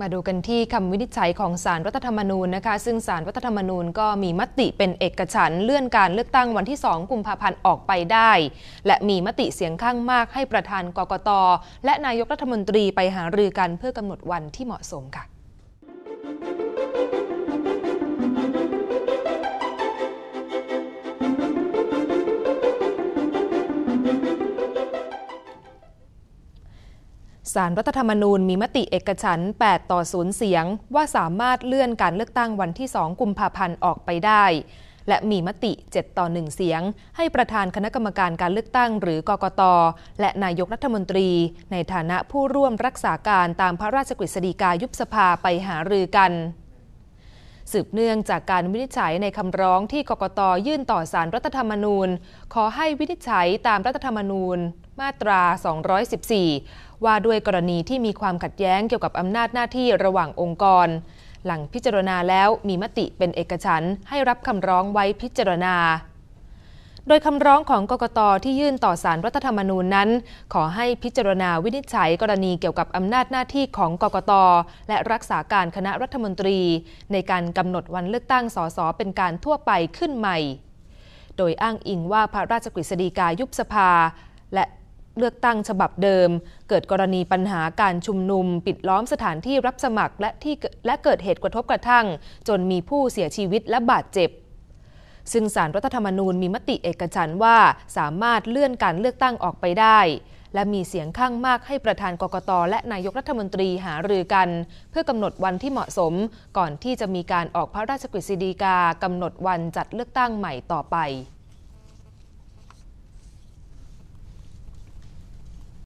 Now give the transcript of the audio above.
มาดูกันที่คำวินิจฉัยของสารรัฐธรรมนูญนะคะ ซึ่งสารรัฐธรรมนูญก็มีมติเป็นเอกฉันเลื่อนการเลือกตั้งวันที่ 2 กุมภาพันธ์ออกไปได้ และมีมติเสียงข้างมากให้ประธานกกต และนายกรัฐมนตรีไปหารือกันเพื่อกำหนดวันที่เหมาะสมค่ะ สารรัฐธรรมนูญมีมติเอกฉันท์8 ต่อ 0 เสียง ว่าสามารถเลื่อนการเลือกตั้งวันที่ 2 กุมภาพันธ์ออกไปได้ และมีมติ 7 ต่อ 1 เสียง ให้ประธานคณะกรรมการการเลือกตั้งหรือกกต และนายกรัฐมนตรี ในฐานะผู้ร่วมรักษาการตามพระราชกฤษฎีกายุบสภาไปหารือกันสืบเนื่องจากการวินิจฉัยในคำร้องที่กกตยื่นต่อสารรัฐธรรมนูญ ขอให้วินิจฉัยตามรัฐธรรมนูญ มาตรา 214 ว่าด้วยกรณีที่มีความขัดแย้งเกี่ยวกับอำนาจหน้าที่ระหว่างองค์กร หลังพิจารณาแล้วมีมติเป็นเอกฉันท์ให้รับคำร้องไว้พิจารณาโดยคำร้องของกกตที่ยื่นต่อสารรัฐธรรมนูญนั้น ขอให้พิจารณาวินิจฉัยกรณีเกี่ยวกับอำนาจหน้าที่ของกกต และรักษาการคณะรัฐมนตรี ในการกำหนดวันเลือกตั้งสสเป็นการทั่วไปขึ้นใหม่ โดยอ้างอิงว่าพระราชกฤษฎีกายุบสภา และ เลือกตั้งฉบับเดิม เกิดกรณีปัญหาการชุมนุม ปิดล้อมสถานที่รับสมัครและที่และเกิดเหตุกระทบกระทั่ง จนมีผู้เสียชีวิตและบาดเจ็บ ซึ่งสารรัฐธรรมนูญมีมติเอกฉันว่าสามารถเลื่อนการเลือกตั้งออกไปได้ และมีเสียงข้างมากให้ประธานกกตและนายกรัฐมนตรีหารือกัน เพื่อกำหนดวันที่เหมาะสม ก่อนที่จะมีการออกพระราชกฤษฎีกากำหนดวันจัดเลือกตั้งใหม่ต่อไป